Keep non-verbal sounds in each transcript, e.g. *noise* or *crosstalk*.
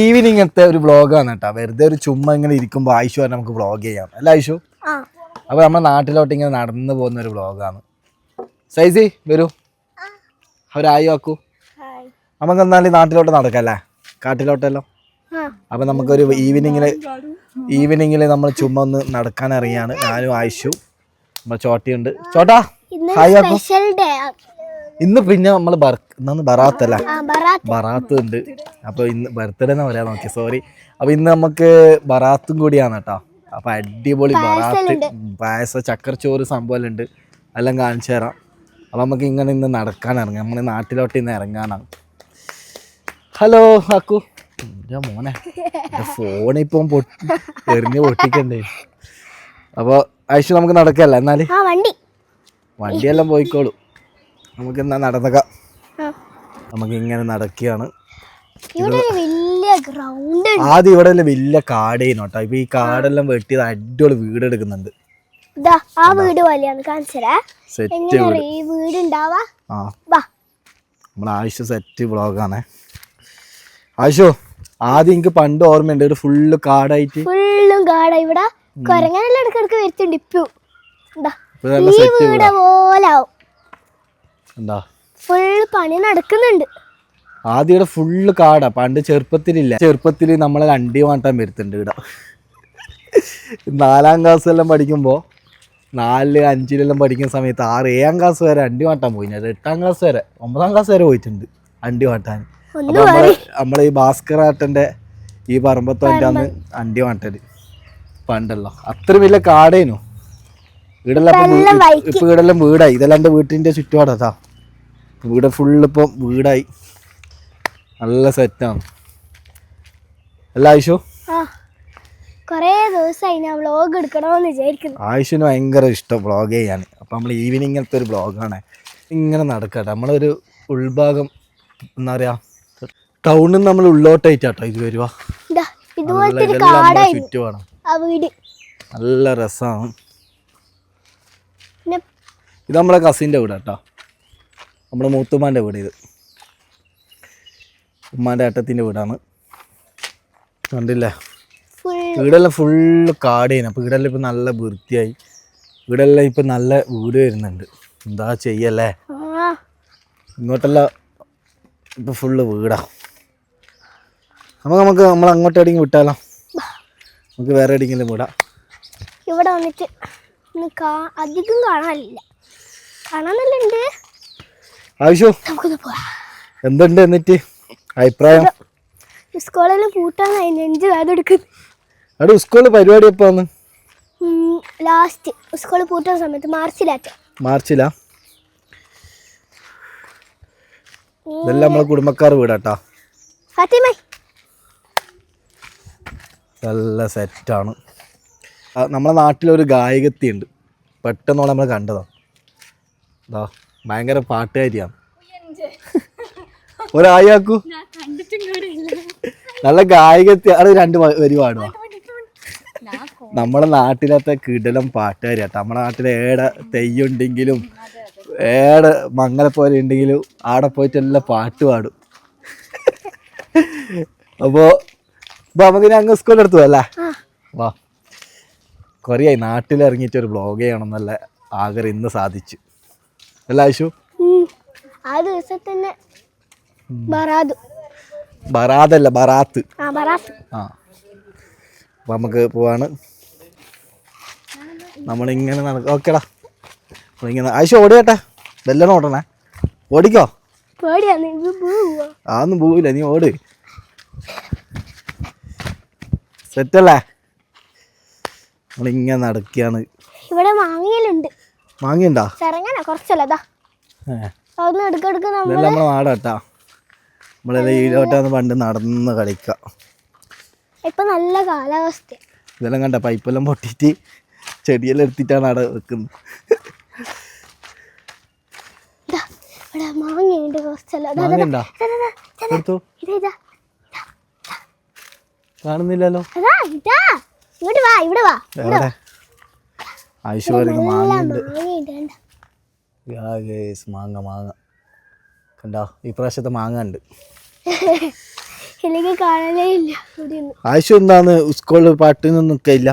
ഈവനിങ്ങത്തെ ഒരു വ്ളോഗാണ് കേട്ടോ. വെറുതെ ഒരു ചുമ്മാ ഇങ്ങനെ ഇരിക്കുമ്പോൾ ആയിഷു പറഞ്ഞാൽ നമുക്ക് വ്ളോഗ് ചെയ്യാം. അല്ല ആയിഷു? അപ്പോൾ നമ്മുടെ നാട്ടിലോട്ട് ഇങ്ങനെ നടന്നു പോകുന്ന ഒരു വ്ളോഗാണ് സൈസി വരൂ. അവരായി ആക്കൂ? നമുക്ക് എന്നാലും നാട്ടിലോട്ട് നടക്കല്ലേ കാട്ടിലോട്ടല്ലോ. അപ്പൊ നമുക്കൊരു ഈവനിങ്ങിൽ ഈവനിങ്ങിൽ നമ്മൾ ചുമ്മാ ഒന്ന് നടക്കാൻ അറിയാണ് ഞാനും ആയിഷു. നമ്മൾ ചോട്ടിയുണ്ട്. ചോട്ടാ ഹായ് ആക്കൂ. ഇന്ന് പിന്നെ നമ്മൾ ഇന്നു ബറാത്തല്ല ബറാത്ത് ഉണ്ട്. അപ്പോൾ ഇന്ന് ബർത്ത്ഡേ എന്നാ പറയാൻ നോക്കി സോറി അപ്പോൾ ഇന്ന് നമുക്ക് ബറാത്തും കൂടിയാണ് കേട്ടോ. അപ്പോൾ അടിപൊളി ബറാത്ത്. പായസ ചക്കരച്ചോറ് സംഭവം ഉണ്ട്. എല്ലാം കാണിച്ചു തരാം. അപ്പോൾ നമുക്ക് ഇങ്ങനെ ഇന്ന് നടക്കാൻ ഇറങ്ങാം. നമ്മുടെ നാട്ടിലോട്ട് ഇന്ന് ഇറങ്ങാനാണ് ഹലോ അക്കു. എന്റെ മോനെ. ഫോൺ ഇപ്പം പൊട്ടി എറിഞ്ഞ് പൊട്ടിക്കണ്ടേ. അപ്പോൾ ആയിഷു നമുക്ക് നടക്കല്ല എന്നാൽ വണ്ടി. വണ്ടിയെല്ലാം പോയിക്കോളൂ. നമുക്ക് എന്നാ നടന്നേക്കാം നമുക്ക് ഇങ്ങനെ നടക്കുകയാണ് ഇവിടെ വലിയ ഗ്രൗണ്ട് ആദ്യം ഇവിടെ അല്ലേ വലിയ കാടേനു കേട്ടോ. ഇപ്പൊ ഈ കാടെല്ലാം വെട്ടിയത് അടിപൊളി വീട് എടുക്കുന്നുണ്ട്. ആ വീട് പോലെയാണ് ഈ വീട് ഉണ്ടാവാ? നമ്മളെ ആയിഷ സെറ്റ് വ്ളോഗാണ്. ആയിഷു ആദ്യം എനിക്ക് പണ്ട് ഓർമ്മയുണ്ട് ഇവിടെ ഫുള്ള് കാടായിട്ട്. ഫുള്ളും കാടാ. ഇവിടെ കൊരങ്ങനെല്ലാം ഇടക്കിടക്ക് വരുത്തുണ്ട് ഇപ്പു. വീട് പോലാവും എന്താ? ഫുൾ പണി നടക്കുന്നുണ്ട്. ആദ്യം ഇവിടെ ഫുള്ള് കാടാ. പണ്ട് ചെറുപ്പത്തിലില്ല. ചെറുപ്പത്തിൽ നമ്മളെ അണ്ടി മാട്ടാൻ വരുത്തുണ്ട് ഇവിടെ. നാലാം ക്ലാസ് എല്ലാം പഠിക്കുമ്പോൾ നാല് അഞ്ചിലെല്ലാം പഠിക്കുന്ന സമയത്ത് ആറ് ഏഴാം ക്ലാസ് വരെ അണ്ടി മാട്ടാൻ പോയി. ഞാൻ എട്ടാം ക്ലാസ് വരെ ഒമ്പതാം ക്ലാസ് വരെ പോയിട്ടുണ്ട് അണ്ടി മാട്ടാൻ അപ്പൊ നമ്മൾ നമ്മളെ ഈ ഭാസ്കറാട്ടന്റെ ഈ പറമ്പത്തോറ്റാന്ന് അണ്ടി മാട്ടൽ പണ്ടല്ലോ. അത്ര വലിയ കാടേനു. ഇപ്പൊ ഇവിടെല്ലാം. ഇപ്പൊ വീടെല്ലാം വീടായി. ഇതെല്ലാം എന്റെ വീട്ടിന്റെ ചുറ്റുപാടാ വീട് ഫുള്ള് ഇപ്പം വീടായി. നല്ല സെറ്റാണ് അല്ല ആയിഷു? കൊറേ ദിവസമായി ഞാൻ വ്ളോഗ് എടുക്കണമെന്ന് വിചാരിക്കുന്നു. ആയിഷുവിന് ഭയങ്കര ഇഷ്ടം വ്ളോഗ് ചെയ്യാൻ. അപ്പം നമ്മൾ ഈവനിങ്ങത്തെ ഒരു വ്ളോഗാണ് ഇങ്ങനെ നടക്കട്ടെ. നമ്മളൊരു ഉൾഭാഗം എന്താ പറയാ ടൗണിൽ നമ്മൾ ഉള്ളോട്ടായിട്ടാട്ടോ ഇത് വീട്. നല്ല രസമാണ് ഇത് നമ്മളെ കസിന്റെ വീട് കേട്ടോ നമ്മുടെ മൂത്തുമ്മാന്റെ വീട് ഇത്. ഉമ്മാന്റെ ഏട്ടത്തിന്റെ വീടാണ്. കണ്ടില്ലേ? വീടെല്ലാം ഫുള്ള് കാടേന്. അപ്പോൾ വീടെല്ലാം ഇപ്പം നല്ല വൃത്തിയായി. വീടെല്ലാം ഇപ്പം നല്ല വീട് വരുന്നുണ്ട്. എന്താ ചെയ്യല്ലേ? ഇങ്ങോട്ടല്ല ഇപ്പം ഫുള്ള് വീടാ. നമുക്ക് നമുക്ക് നമ്മൾ അങ്ങോട്ട് എവിടെയെങ്കിലും വിട്ടാലോ? നമുക്ക് വേറെ എവിടെയെങ്കിലും വിടാം. ഇവിടെ വന്നിട്ട് അധികം കാണാനില്ല. കാണാനല്ല ഉണ്ട്? ആവശ്യം? എന്തുണ്ട് എന്നിട്ട് അഭിപ്രായം? സ്കൂളെല്ലാം പൂട്ടാനായി. നെഞ്ച് വേദെടുക്കുന്നു അവിടെ സ്കൂളിൽ പരിപാടി എപ്പോന്ന് ലാസ്റ്റ് സ്കൂൾ പൂട്ടുന്ന സമയത്ത് മാർച്ചിലാറ്റ. മാർച്ചിലാ? ഇതെല്ലാം നമ്മളെ കുടുംബക്കാർ വീടാട്ടാ. ഫാത്തിമേ. നല്ല സെറ്റാണ്. നമ്മളെ നാട്ടിലൊരു ഗായകത്തി ഉണ്ട് പെട്ടെന്നോളം നമ്മൾ കണ്ടതാ. ഇതാ ഭയങ്കര പാട്ടുകാരിയാണ്. ഒരായാക്കൂ. നല്ല ഗായകത്തി അത് രണ്ട് വരി പാടുവാ. നമ്മളെ നാട്ടിലത്തെ കിടലം പാട്ടുകാരിയാട്ടോ നമ്മുടെ നാട്ടിലെ ഏടെ തെയ്യുണ്ടെങ്കിലും ഏടെ മംഗല പോലെ ഉണ്ടെങ്കിലും ആടെ പോയിട്ട് എല്ലാം പാട്ട് പാടും. അപ്പോ അപ്പൊ നമുക്ക് അങ്ങ് സ്കൂളിൽ എടുത്തു അല്ലേ? വാ. കുറേയായി. നാട്ടിലിറങ്ങിയിട്ട് ഒരു ബ്ലോഗ് ചെയ്യണം എന്നുള്ള ആഗ്രഹം ഇന്ന് സാധിച്ചു. അല്ല ആയിഷു? ആ ദിവസം തന്നെ ബറാദു. ബറാദല്ല ബറാത്ത്. ആ ബറാത്ത്. ആ. അപ്പം നമുക്ക് പോവാണ്. നമ്മളിങ്ങനെ നടക്കും ഓക്കേടാ. നമ്മളിങ്ങനെ ആയിഷ ഓടിയട്ടെ. വെല്ലണം ഓടണേ. ഓടിക്കോ. അതൊന്നും പോവില്ല നീ ഓട്. സെറ്റല്ലേ? നമ്മളിങ്ങനെ നടക്കുകയാണ് ഇവിടെ മാങ്ങയിലുണ്ട് മാങ്ങിയുണ്ടോ? ചെറങ്ങന കുറച്ചല്ല അതാ ഏ. അതൊന്നും എടുക്കെടുക്ക് നമ്മൾ നമ്മളെ. നാടാട്ടാ. നമ്മളെല്ലാം ഈരോട്ടാന്ന് പണ്ട് നടന്ന് കളിക്ക. ഇപ്പൊ നല്ല കാലാവസ്ഥ ഇതെല്ലാം കണ്ട പൈപ്പെല്ലാം പൊട്ടിയിട്ട് ചെടിയെല്ലാം എടുത്തിട്ടാണ് അവിടെ വെക്കുന്നത്. മാങ്ങയുണ്ട് കുറച്ചല്ല. കാണുന്നില്ലല്ലോ. ഇങ്ങോട്ട് വാ ഇവിടെ വാ. ഐശ്വര്യക്ക് മാങ്ങയുണ്ട്. മാങ്ങ മാങ്ങ കണ്ടോ? ഈ പ്രാവശ്യത്തെ മാങ്ങ ഉണ്ട് *laughs* എനിക്ക് കാണലേ ഇല്ല. ആവശ്യം എന്താന്ന് സ്കൂളിൽ പാട്ടിൽ നിൽക്കില്ല ഇല്ല.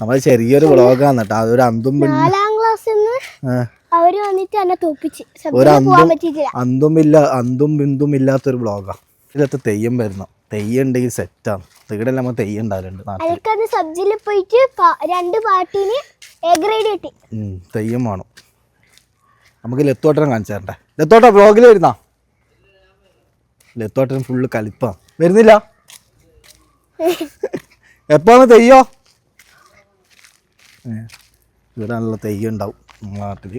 നമ്മൾ ചെറിയൊരു വ്ളോഗാണ് കേട്ടോ. അതൊരു അന്തും നാലാം ക്ലാസ്സിൽ അവർ വന്നിട്ട് എന്നെ തോപ്പിച്ച്. ഒരു അന്തും ഇല്ല അന്തും ബിന്ദും ഇല്ലാത്തൊരു വ്ളോഗാണ് ഇതിലത്തെ തെയ്യം വരുന്നു. തെയ്യം ഉണ്ടെങ്കിൽ സെറ്റാണ് ഇവിടെ നമ്മൾ തെയ്യം ഉണ്ടാവലുണ്ട് സബ്ജിയിൽ പോയിട്ട് രണ്ട് ഗ്രേഡ് കിട്ടി. തെയ്യം വേണം. നമുക്ക് ലത്തോട്ടനെ കാണിച്ചു തരണ്ടേ ലത്തോട്ട ബ്ലോഗിൽ വരുന്ന? ലത്തോട്ടൻ ഫുള്ള് കലിപ്പാണ്. വരുന്നില്ല? *laughs* എപ്പോഴാണ് തെയ്യോ? ഇവിടെ നല്ല തെയ്യം ഉണ്ടാവും നാട്ടിൽ നാട്ടിൽ.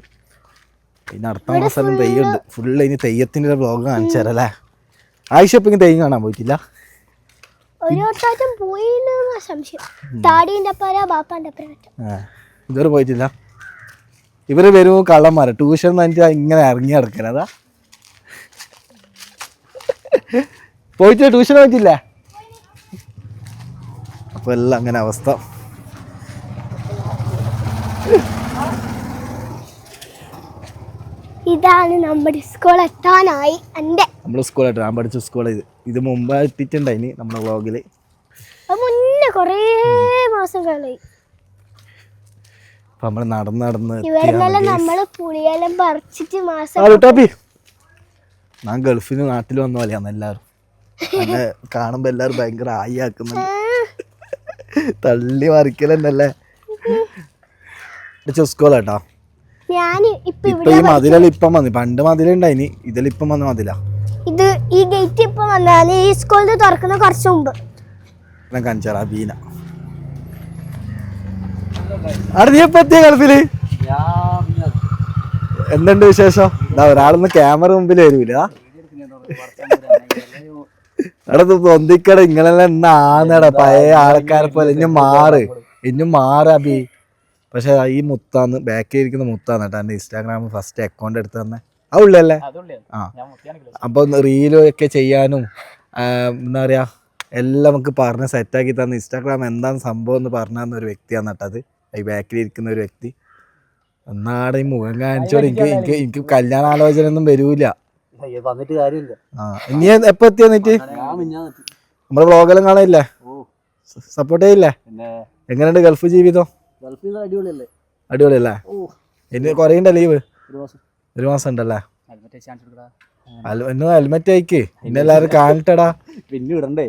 പിന്നെ അടുത്ത മാസം തെയ്യം ഉണ്ട് ഫുള്ള് ഇനി തെയ്യത്തിന്റെ ബ്ലോഗ് കാണിച്ചു തരാം അല്ലേ? ആയിഷ ഷോപ്പിംഗ് തേങ്ങ കാണാൻ പോയിട്ടില്ല. ഇതുവരെ പോയിട്ടില്ല. ഇവർ വരുമ്പോൾ കള്ളന്മാരെ. ട്യൂഷൻ എന്നിട്ട് ഇങ്ങനെ ഇറങ്ങി കിടക്കല അതാ. പോയിട്ട് ട്യൂഷൻ പോയിട്ടില്ല. അപ്പൊ എല്ലാം അങ്ങനെ അവസ്ഥ. ഇതാണ് നമ്മുടെ സ്കൂൾ എത്താനായി. എന്റെ നമ്മൾ സ്കൂൾ ഞാൻ പഠിച്ച സ്കൂൾ ഇത്. ഇത് മുമ്പ് എത്തിയിട്ടുണ്ടായിന് നമ്മുടെ വ്ളോഗിൽ മുന്നേ കുറേ മാസം കളി നമ്മൾ നടന്ന് നടന്ന് ഇവരെന്നല്ല നമ്മൾ പുളിയെല്ലാം പറിച്ചിട്ട് മാസം ആ ലുട്ടാപ്പി ഞാൻ ഗൾഫിന് നാട്ടിൽ വന്ന പോലെയാണ് എല്ലാവരും. എന്നെ കാണുമ്പോ എല്ലാവരും ഭയങ്കര ആയി ആക്കുന്നു തള്ളി മറിക്കലെന്നല്ലേ. സ്കൂളാട്ടോ ഞാൻ ഇപ്പൊ ഇപ്പൊ ഈ മതിലെല്ലാം ഇപ്പം വന്നു? പണ്ട് മതിലുണ്ടായിനി. ഇതിലിപ്പം വന്ന മതിലാ. ഇത് ഈ ഗേറ്റ് ഇപ്പൊ വന്നാൽ ഈ സ്കൂളിൽ തുറക്കുന്ന കുറച്ച് മുമ്പ്. ഞാൻ ബീന ഗൾഫിൽ? എന്തുണ്ട് വിശേഷം? ഇതാ ഒരാളൊന്ന് ക്യാമറ മുമ്പിൽ വരൂല? തൊന്തിക്കട ഇങ്ങനെ ഇങ്ങളെല്ലാം എന്നാ ആന്നടാ. പഴയ ആൾക്കാരെ പോലെ ഇനി മാറ്. ഇനി മാറ് അബി. പക്ഷെ ഈ മുത്താന്ന് ബാക്കിൽ ഇരിക്കുന്ന മുത്താന്ന് കേട്ടോ എന്റെ ഇൻസ്റ്റാഗ്രാമിൽ ഫസ്റ്റ് അക്കൗണ്ട് എടുത്ത് തന്നെ. ആ ഉള്ളല്ലേ ആ അപ്പൊ റീലും ഒക്കെ ചെയ്യാനും എന്താ പറയാ എല്ലാം നമുക്ക് പറഞ്ഞ് സെറ്റാക്കി തന്ന. ഇൻസ്റ്റാഗ്രാം എന്താണ് സംഭവം എന്ന് പറഞ്ഞു തന്ന ഒരു വ്യക്തിയാണ് കേട്ടത് ഈ ബാക്കിൽ ഇരിക്കുന്ന ഒരു വ്യക്തി. എന്നാടെ ഈ മുഖം കാണിച്ചോട് എനിക്ക് എനിക്ക് എനിക്ക് കല്യാണ ആലോചന ഒന്നും വരൂല വന്നിട്ട് കാര്യമില്ല. ആ ഇനി എപ്പോ എത്തിയ മിഞ്ഞാന്ന് നമ്മുടെ വ്ളോഗെല്ലാം കാണാനില്ലേ? സപ്പോർട്ട് ചെയ്യില്ലേ? എങ്ങനെയുണ്ട് ഗൾഫ് ജീവിതം? ഗൾഫിൽ അടിപൊളിയല്ലേ? അടിപൊളിയല്ലേ? ഇനി കുറേ ഉണ്ടോ ലീവ്. ഒരു മാസം. ഒരു മാസം ഉണ്ടല്ലേ? എന്നെ ഹെൽമെറ്റ് അയക്ക് ഇന്നെ എല്ലാരും കാണിട്ടടാ. പിന്നെ ഇടണ്ടേ?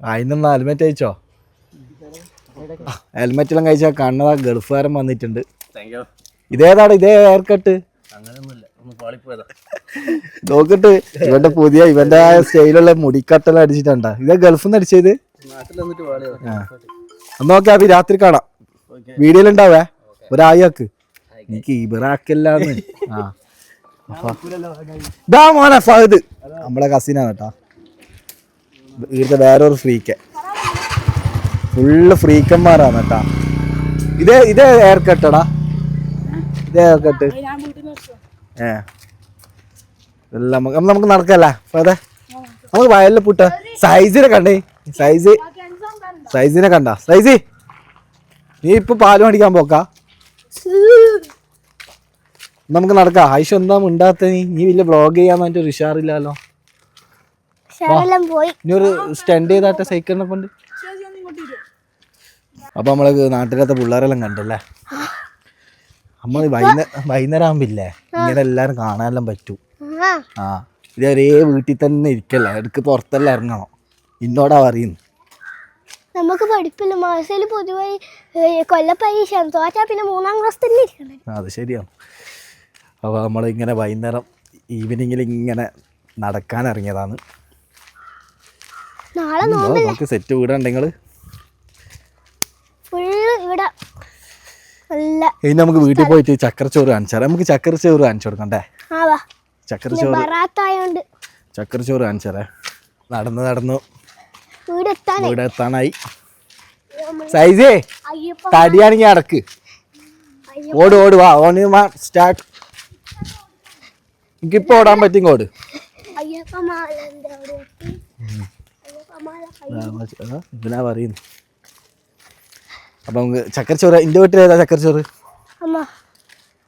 അതിനൊന്ന് ഹെൽമെറ്റ് അയച്ചോ ഹെൽമെറ്റ് എല്ലാം കഴിച്ചാൽ കണ്ണതാ ഗൾഫുകാരൻ വന്നിട്ടുണ്ട്. ഇതേതാണ് ഇതേ ഹെയർ കട്ട് നോക്കിട്ട് ഇവന്റെ പുതിയ ഇവന്റെ ആ സ്റ്റൈലുള്ള മുടിക്കട്ടെല്ലാം അടിച്ചിട്ടുണ്ടാ. ഇതാ ഗൾഫിൽ നിന്ന് അടിച്ചത് നോക്കിയാ അപ്പൊ രാത്രി കാണാം. ഉണ്ടാവേ ഒരാക്ക് എനിക്ക് ഇബറാക്കല്ലാന്ന് ആ. ഇതാ മോനെ ഫഹദ്. നമ്മളെ കസിനാണ് കേട്ടാ. ഇവിടുത്തെ വേറൊരു ഫ്രീക്ക് ഫുള്ള് ഫ്രീക്കന്മാരാണ് കേട്ടാ. ഇതേ ഇതേ ഹെയർ കട്ടടാ ഇതേ ഹെയർ കട്ട് ഏ. എല്ലാം നമുക്ക് നടക്കല്ലേ ഫഹദേ? നമുക്ക് വയലിൽ പുട്ട. സൈസിനെ കണ്ടേ. സൈസ് സൈസിനെ കണ്ട. സൈസി നീ ഇപ്പൊ പാൽ മേടിക്കാൻ പോക്ക? നമുക്ക് നടക്കാം. ആയിഷ എന്താ മിണ്ടാത്ത നീ? നീ വലിയ വ്ളോഗ് ചെയ്യാൻ വേണ്ടി ഉഷാറില്ലല്ലോ ഇനി ഒരു സ്റ്റണ്ട് ചെയ്താട്ടെ സൈക്കിളിനെ കൊണ്ട്? അപ്പൊ നമ്മൾ നാട്ടിലത്തെ പിള്ളേരെല്ലാം കണ്ടല്ലേ? നമ്മൾ വൈകുന്നേരം ആവുമ്പില്ലേ ആകുമ്പില്ലേ ഇങ്ങനെ എല്ലാരും കാണാനെല്ലാം പറ്റൂ. ആ. ആ. ഇത് ഒരേ വീട്ടിൽ തന്നെ ഇരിക്കല്ലേ? ഇടയ്ക്ക് പുറത്തെല്ലാം ഇറങ്ങണം. ഇന്നോടാ പറയുന്നു. നമുക്ക് പഠിപ്പില്ല. മാസയിൽ പൊതുവായി കൊല്ലപ്പരീക്ഷ തോറ്റാ പിന്നെ മൂന്നാം ക്ലാസ് തന്നെ ഇരിക്കണം. അത് ശരിയാണ്. അപ്പോൾ നമ്മളിങ്ങനെ വൈകുന്നേരം ഈവനിങ്ങിൽ ഇങ്ങനെ നടക്കാൻ ഇറങ്ങിയതാണ്. നാളെ നമുക്ക് സെറ്റ് വീടുണ്ടെങ്കിൽ ഫുള്ള് ഇവിടെ നല്ല ഇനി നമുക്ക് വീട്ടിൽ പോയിട്ട് ചക്കരച്ചോറ് കാണിച്ചാൽ നമുക്ക് ചക്കരച്ചോറ് കാണിച്ചു കൊടുക്കണ്ടേ ചക്കരച്ചോറ് ചക്കരച്ചോറ് കാണിച്ചാലേ. നടന്ന് നടന്നു വീട് എത്താനേ വീട് എത്താനായി സൈസേ തടിയാണെങ്കിൽ അടക്ക്. ഓട് ഓട് വാ ഓണി മാ സ്റ്റാർട്ട്. എനിക്കിപ്പോൾ ഓടാൻ പറ്റും ഓട്. ഇതിനാ പറയുന്നു. അപ്പൊ നമുക്ക് ചക്കരച്ചോറ് എന്റെ വീട്ടിൽ ഏതാ ചക്കരച്ചോറ്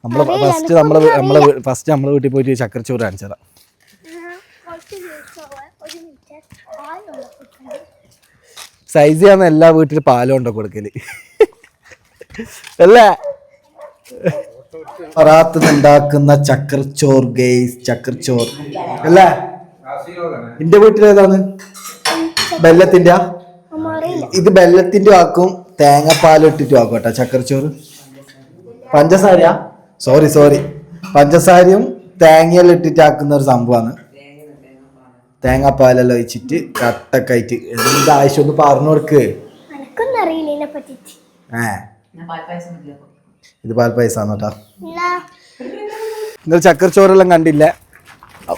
നമ്മളെ ഫസ്റ്റ് നമ്മളെ നമ്മളെ ഫസ്റ്റ് നമ്മളെ വീട്ടിൽ പോയിട്ട് ചക്കരച്ചോറ് കാണിച്ചതാ കുറച്ച് ദിവസം ഒരു മിനിറ്റ് സൈസ് ചെയ്യാന്ന് എല്ലാ വീട്ടിലും പാലും ഉണ്ടോ കൊടുക്കൽ. അല്ലേ? പറാത്ത് ഉണ്ടാക്കുന്ന ചക്കർച്ചോർ ഗെയ്സ് ചക്കർച്ചോർ. അല്ലേ? എന്റെ വീട്ടിലേതാണ് ബെല്ലത്തിന്റെ ഇത് ബെല്ലത്തിന്റെ ആക്കും തേങ്ങാപ്പാൽ ഇട്ടിട്ടും ആക്കും കേട്ടോ ചക്രച്ചോറ് പഞ്ചസാരയാ? സോറി സോറി പഞ്ചസാരയും തേങ്ങയെല്ലാം ഇട്ടിട്ട് ആക്കുന്ന ഒരു സംഭവമാണ്. തേങ്ങാപ്പാലെല്ലാം ഒഴിച്ചിട്ട് കട്ടൊക്കെ ആയിട്ട് എന്ത് ആവശ്യം? ഒന്ന് പറഞ്ഞു കൊടുക്ക്. ഏ. ഇത് പാൽ പായസാന്ന് കേട്ടോ നിങ്ങൾ ചക്കരച്ചോറെല്ലാം കണ്ടില്ല.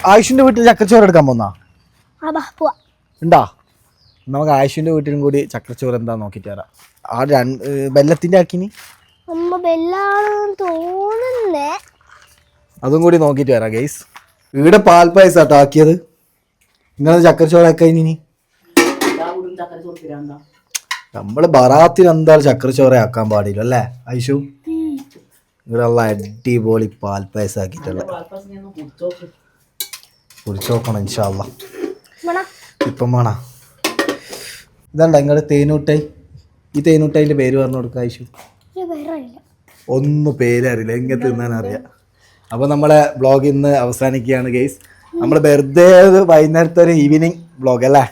ആയുഷിന്റെ വീട്ടിൽ ചക്കരച്ചോറ് എടുക്കാൻ പോന്നാ? ഉണ്ടാ? നമുക്ക് ആയുഷിന്റെ വീട്ടിലും കൂടി ചക്കരച്ചോറ് എന്താ നോക്കിട്ട് വരാം. ആ രണ്ട് ബെല്ലത്തിന്റെ ആക്കിനി? അതും കൂടി നോക്കിട്ട് വരാം ഗൈസ്. ഇവിടെ പാൽ പായസം കേട്ടോ ആക്കിയത്. നിങ്ങൾ ചക്കരച്ചോറൊക്കെ ഇനി? നമ്മൾ ബറാത്തിന് എന്തായാലും ചക്കരച്ചോറ ആക്കാൻ പാടില്ല അല്ലേ ഐഷു? നിങ്ങളുള്ള അടിപൊളി പാൽ ആക്കിട്ടുള്ള ആക്കിയിട്ടുള്ള കുടിച്ചു നോക്കണം ഇൻഷാല്ല വേണം ഇപ്പം വേണ ഇതാണ്ട നിങ്ങളുടെ തേനൂട്ടായി? ഈ തേനൂട്ടായിന്റെ പേര് പറഞ്ഞു കൊടുക്കുക ഐഷു. ഒന്നും പേരറിയില്ല എങ്ങനെ തിന്നാൻ അറിയാം. അപ്പോൾ നമ്മളെ ബ്ലോഗ് ഇന്ന് അവസാനിക്കുകയാണ് ഗെയ്സ് നമ്മൾ വെറുതെ വൈകുന്നേരത്തെ ഒരു ഈവനിങ് ബ്ലോഗ് അല്ലേ?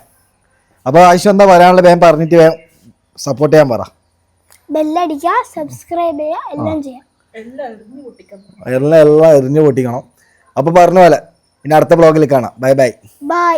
അപ്പോൾ ആവശ്യം എന്താ പറയാനുള്ള വേഗം പറഞ്ഞിട്ട് വേഗം സപ്പോർട്ട് ചെയ്യാൻ പറ. ബെല്ലടിക്കുക സബ്സ്ക്രൈബ് ചെയ്യുക എല്ലാം ചെയ്യാം എല്ലാം എല്ലാം എറിഞ്ഞു പൊട്ടിക്കണം. അപ്പോൾ പറഞ്ഞ പോലെ ഇനി അടുത്ത ബ്ലോഗിൽ കാണാം. Bye bye bye